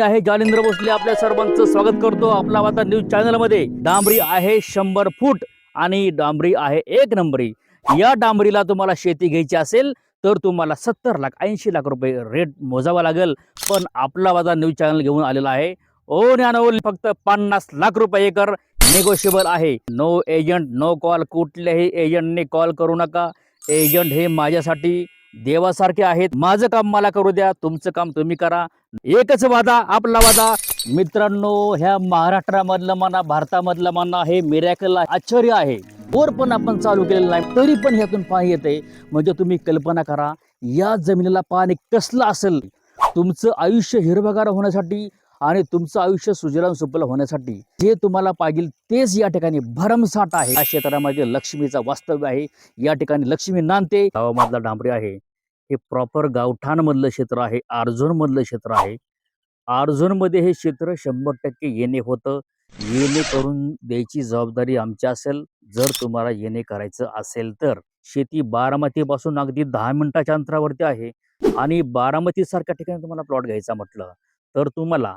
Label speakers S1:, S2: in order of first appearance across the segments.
S1: आहे जालिंद्र भोसले आपल्या सर्वांचं स्वागत करतो आपला आता न्यूज चॅनलमध्ये. डांबरी आहे शंभर फूट आणि डांबरी आहे एक नंबरी. या डांबरीला तुम्हाला शेती घ्यायची असेल तर तुम्हाला सत्तर लाख ऐंशी लाख रुपये रेट मोजावा लागेल. पण आपला माझा न्यूज चॅनल घेऊन आलेला आहे. ओ ज्ञानवल फक्त पन्नास लाख रुपये एकर निगोशिएबल आहे. नो एजंट नो कॉल कुठल्याही एजंटने कॉल करू नका. एजंट हे माझ्यासाठी देवासारखे आहेत. माझं काम मला करू द्या तुमचं काम तुम्ही करा. एकच वादा आपला वादा. मित्रांनो ह्या महाराष्ट्रामधलं म्हणा भारतामधलं म्हणा हे मिरॅकल आश्चर्य आहे. बोर पण आपण चालू केलेलं नाही तरी पण ह्यातून पाणी येते म्हणजे तुम्ही कल्पना करा या जमिनीला पाणी कसलं असेल? तुमचं आयुष्य हिरवगार होण्यासाठी आणि तुमचं आयुष्य सुजलाम सुफल होण्यासाठी जे तुम्हाला पाहिजे तेच या ठिकाणी भरमसाठ आहे. या क्षेत्रामध्ये लक्ष्मीचा वास्तव्य आहे. या ठिकाणी लक्ष्मी नांदते. गावामधला डांबरी आहे. हे प्रॉपर गावठाणमधलं क्षेत्र आहे आर्झोनमधलं क्षेत्र आहे. आर्झोनमध्ये हे क्षेत्र शंभर टक्के येणे होतं. येणे करून द्यायची जबाबदारी आमची असेल जर तुम्हाला येणे करायचं असेल तर. शेती बारामतीपासून अगदी दहा मिनिटाच्या अंतरावरती आहे आणि बारामतीसारख्या ठिकाणी तुम्हाला प्लॉट घ्यायचा म्हटलं तर तुम्हाला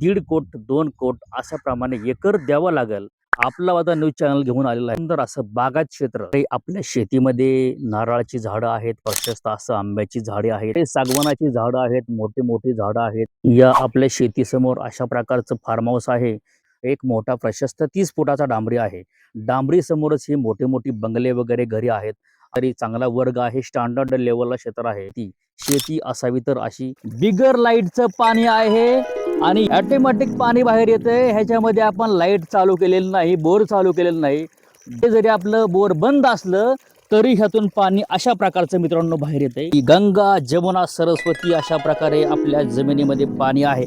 S1: दीड कोट दोन कोट अशा प्रमाणे एकर द्यावं लागेल. आपला आता न्यूज चॅनल घेऊन आलेला आहे. सुंदर असं बागात क्षेत्र. हे आपल्या शेतीमध्ये नारळाची झाडं आहेत प्रशस्त असं आंब्याची झाडे आहेत हे सागवानाची झाडं आहेत मोठी मोठी झाडं आहेत. या आपल्या शेतीसमोर अशा प्रकारचं फार्म हाऊस आहे. एक मोठा प्रशस्त तीस फुटाचा डांबरी आहे. डांबरी समोरच ही मोठे मोठी बंगले वगैरे घरी आहेत. तरी चांगला वर्ग आहे स्टँडर्ड लेवलला क्षेत्र आहे. ती शेती असावी तर अशी बिगर लाईटचं पाणी आहे. आणि ऑटोमॅटिक पाणी बाहेर येतंय. ह्याच्यामध्ये आपण लाइट चालू केलेलं नाही बोर चालू केलेलं नाही. ते जरी आपलं बोर बंद असलं तरी ह्यातून पाणी अशा प्रकारचं मित्रांनो बाहेर येते गंगा जमुना सरस्वती अशा प्रकारे आपल्या जमिनीमध्ये पाणी आहे.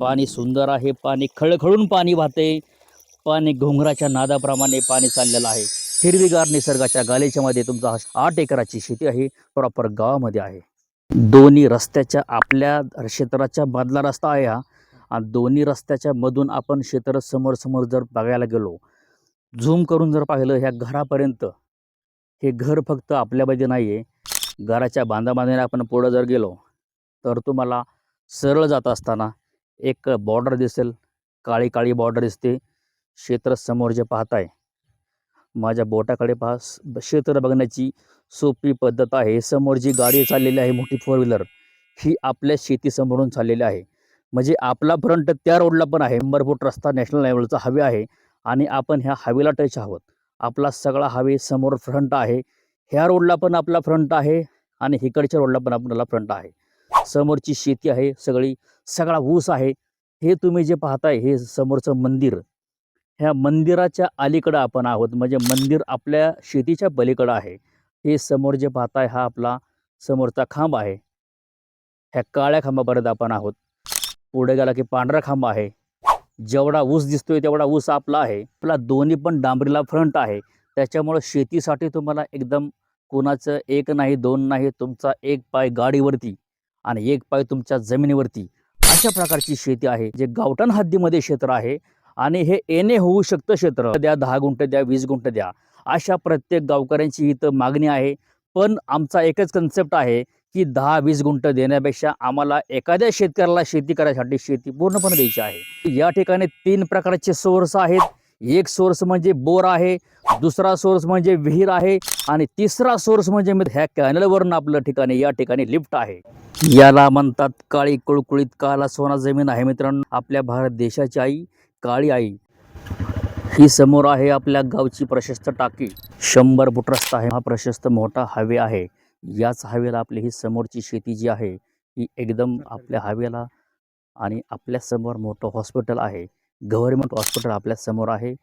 S1: पाणी सुंदर आहे पाणी खळखळून पाणी वाहते. पाणी घोंगराच्या नादाप्रमाणे पाणी चाललेलं आहे. हिरवीगार निसर्गाच्या गालीच्यामध्ये तुमचा आठ एकराची शेती आहे. प्रॉपर गावामध्ये आहे. दोन्ही रस्त्याच्या आपल्या क्षेत्राच्या मधला रस्ता आहे हा. दोन्ही रस्त्याच्या मधून आपण क्षेत्र समोर समोर जर बघायला गेलो झूम करून जर पाहिलं ह्या घरापर्यंत हे घर फक्त आपल्यामध्ये नाही आहे घराच्या बांधाबांधाने आपण पुढं जर गेलो तर तुम्हाला सरळ जात असताना एक बॉर्डर दिसेल. काळी काळी बॉर्डर दिसते. क्षेत्र समोर जे पाहताय माझ्या बोटाकडे पहा क्षेत्र बघण्याची सोपी पद्धत आहे. समोर जी गाडी चाललेली आहे मोठी फोर व्हीलर ही आपल्या शेतीसमोरून चाललेली आहे. म्हणजे आपला फ्रंट त्या रोडला पण आहे. शंभर फूट रस्ता नॅशनल लेवलचा हवे आहे आणि आपण ह्या हवेला टच आहोत. आपला सगळा हवे समोर फ्रंट आहे. ह्या रोडला पण आपला फ्रंट आहे आणि इकडच्या रोडला पण आपल्याला फ्रंट आहे. समोरची शेती आहे सगळी सगळा ऊस आहे. हे तुम्ही जे पाहताय हे समोरचं मंदिर. ह्या मंदिराच्या अलीकडं आपण आहोत. म्हणजे मंदिर आपल्या शेतीच्या पलीकडं आहे. हे समोर जे पाहताय हा आपला समोरचा खांब आहे. ह्या काळ्या खांबापर्यंत आपण आहोत. पुढे गेला की पांढरा खांब आहे. जेवढा ऊस दिसतोय तेवढा ऊस आपला आहे. आपला दोन्ही पण डांबरीला फ्रंट आहे. त्याच्यामुळं शेतीसाठी तुम्हाला एकदम कोणाचं एक नाही दोन नाही तुमचा एक पाय गाडीवरती आणि एक पाय तुमच्या जमिनीवरती अशा प्रकारची शेती आहे. जे गावठाण हद्दीमध्ये क्षेत्र आहे आणि हे येणे होऊ शकतं क्षेत्र. द्या दहा गुंठ द्या वीस गुंठ द्या. अशा प्रत्येक गावकऱ्यांची इथं मागणी आहे. पण आमचा एकच कन्सेप्ट आहे की दहा वीस गुंठ देण्यापेक्षा आम्हाला एखाद्या शेतकऱ्याला शेती करायसाठी शेती पूर्णपणे द्यायची आहे. या ठिकाणी तीन प्रकारचे सोर्स आहेत. एक सोर्स म्हणजे बोर आहे दुसरा सोर्स म्हणजे विहीर आहे आणि तिसरा सोर्स म्हणजे मित्र ह्या कॅनलवरून आपलं ठिकाणी या ठिकाणी लिफ्ट आहे. याला म्हणतात काळी कुळकुळीत काला सोना जमीन आहे मित्रांनो. आपल्या भारत देशाची आई काळी आई. ही समोर आहे आपल्या गावची प्रशस्त टाकी. शंभर फूट रस्ता आहे. हा प्रशस्त मोठा हवे आहे. याच हवेला आपली ही समोरची शेती जी आहे ही एकदम आपल्या हवेला आणि आपल्यासमोर मोठं हॉस्पिटल आहे. गव्हर्नमेंट हॉस्पिटल आपल्यासमोर आहे.